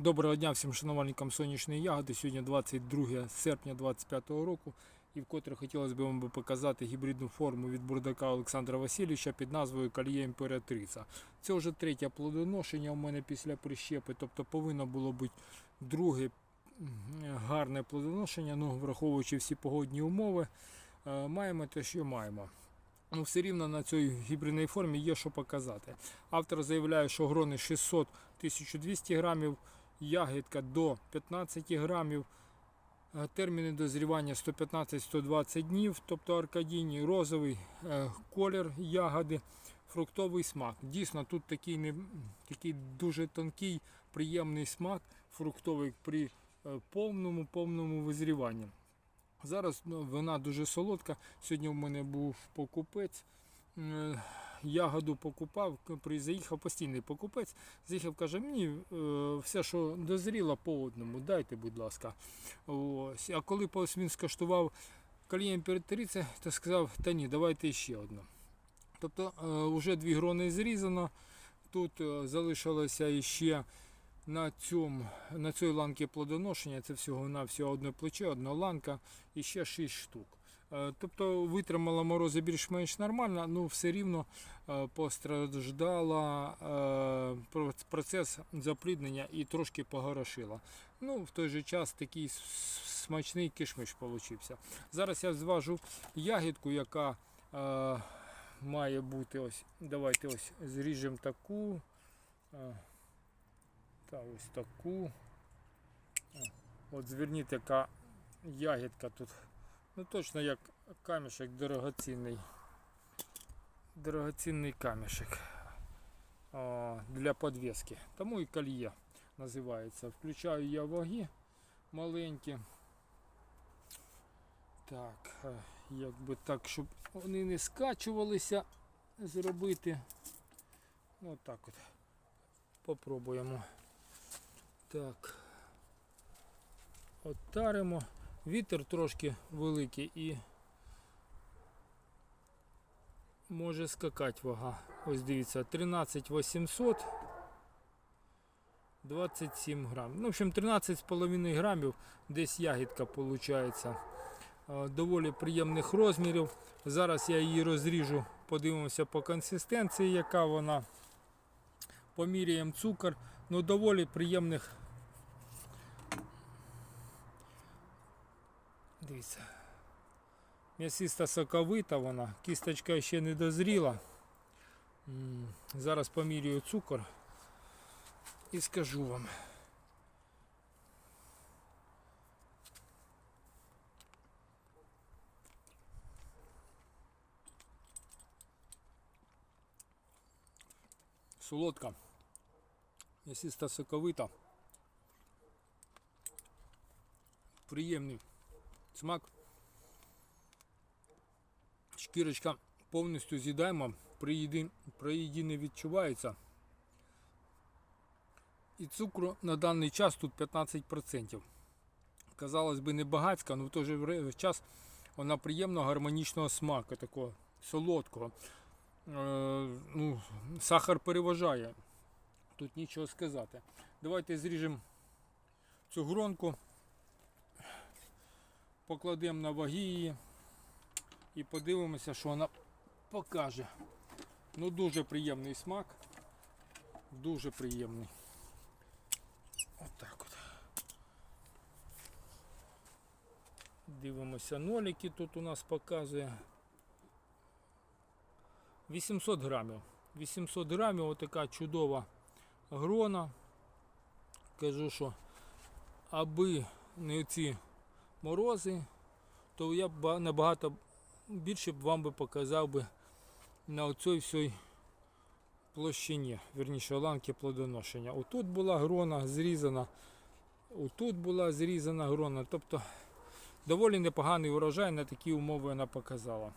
Доброго дня всім шанувальникам сонячної ягоди. Сьогодні 22 серпня 2025 року. І вкотре хотілося б вам показати гібридну форму від бурдака Олександра Васильовича під назвою Кольє Імператриця. Це вже третє плодоношення у мене після прищепи, тобто повинно було бути друге гарне плодоношення, ну, враховуючи всі погодні умови, е, маємо те, що маємо. Ну, все рівно на цій гібридній формі є що показати. Автор заявляє, що грони 600-1200 грамів, ягідка до 15 грамів, е, терміни дозрівання 115-120 днів, тобто аркадійні, розовий е, колір ягоди, фруктовий смак. Дійсно, тут такий, не, такий дуже тонкий, приємний смак фруктовий при е, повному повному визріванні. Зараз ну, вона дуже солодка. Сьогодні в мене був покупець. Е, Ягоду покупав, заїхав постійний покупець. Заїхав, каже, мені е, все, що дозріло по одному, дайте, будь ласка. Ось. А коли він скаштував калія імператриця, то сказав, та ні, давайте ще одну. Тобто е, вже дві грони зрізано. Тут е, залишилося ще на цьому, на цій ланці плодоношення, це всього на всього одне плече, одна ланка і ще 6 штук. Е, Тобто витримала морози більш-менш нормально, ну все рівно е, постраждала е, процес запліднення і трошки погорошила. Ну, в той же час такий смачний кишмиш получився. Зараз я зважу ягідку, яка має бути ось. Давайте ось зріжемо таку. та ось таку. От зверніть, яка ягідка тут. Ну точно як камішек дорогоцінний. Дорогоцінний камішек О, для подвески. Тому і кольє називається. Включаю я ваги маленькі. Так, е, якби так, щоб вони не скачувалися зробити. Ну так от. Попробуємо. Так. Оттаримо. Вітер трошки великий і може скакати вага. Ось дивіться, 13 800 27 грам. Ну, в общем, 13,5 грамів десь ягідка виходить. Доволі приємних розмірів. Зараз я її розріжу, подивимося по консистенції, яка вона. Поміряємо цукор. Ну, доволі приємних. Дивіться. М'ясиста соковита вона, кісточка ще не дозріла. Зараз поміряю цукор і скажу вам. Солодка, м'ясиста соковита. Приємний смак. Шкірочка повністю з'їдаємо, при не відчувається. І цукру на даний час тут 15%. Казалось би, не багатська, але в той же час вона приємного гармонічного смаку, такого солодкого. Е, ну, сахар переважає. Тут нічого сказати. Давайте зріжемо цю гронку, покладемо на ваги її і подивимося, що вона покаже. Ну, дуже приємний смак. Дуже приємний. Отак от. Дивимося нолики тут у нас показує. 800 грамів. 800 грамів, отака чудова грона. Кажу, що аби не ці морози, то я б набагато більше б вам би показав би на оцій всій площині, верніше ланки плодоношення. Отут була грона зрізана, отут була зрізана грона. Тобто доволі непоганий урожай на такі умови вона показала.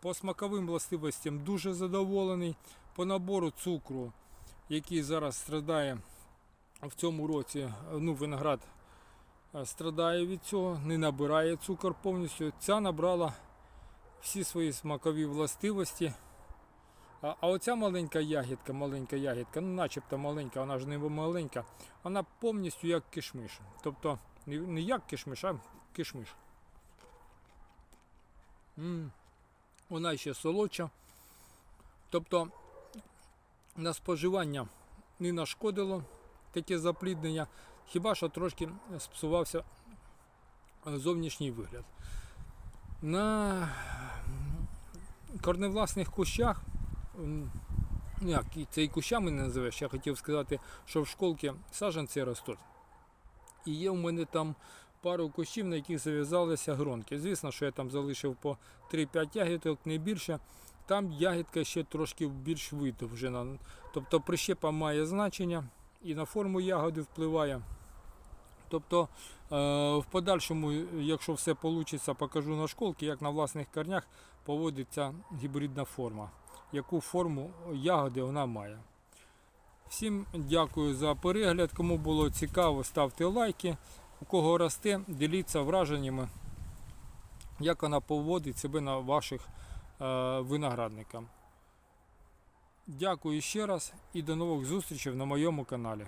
По смаковим властивостям дуже задоволений. По набору цукру, який зараз страдає в цьому році, ну, виноград страдає від цього, не набирає цукор повністю. Ця набрала всі свої смакові властивості. А, а оця маленька ягідка, маленька ягідка, ну начебто маленька, вона ж не маленька, вона повністю як кишмиш. Тобто не, як кишмиш, а кишмиш. м Вона ще солодша. Тобто на споживання не нашкодило таке запліднення, хіба що трошки спсувався е, зовнішній вигляд. На корневласних кущах, ну як це і кущами не називеш, я хотів сказати, що в школці саджанці ростуть. І є у мене там пару кущів, на яких зав'язалися гронки. Звісно, що я там залишив по 3-5 ягідок, не більше. Там ягідка ще трошки більш видовжена. Тобто прищепа має значення і на форму ягоди впливає. Тобто е, в подальшому, якщо все вийде, покажу на школці, як на власних корнях поводиться гібридна форма, яку форму ягоди вона має. Всім дякую за перегляд. Кому було цікаво, ставте лайки. У кого росте, діліться враженнями, як вона поводить себе на ваших е, виноградниках. Дякую ще раз і до нових зустрічей на моєму каналі.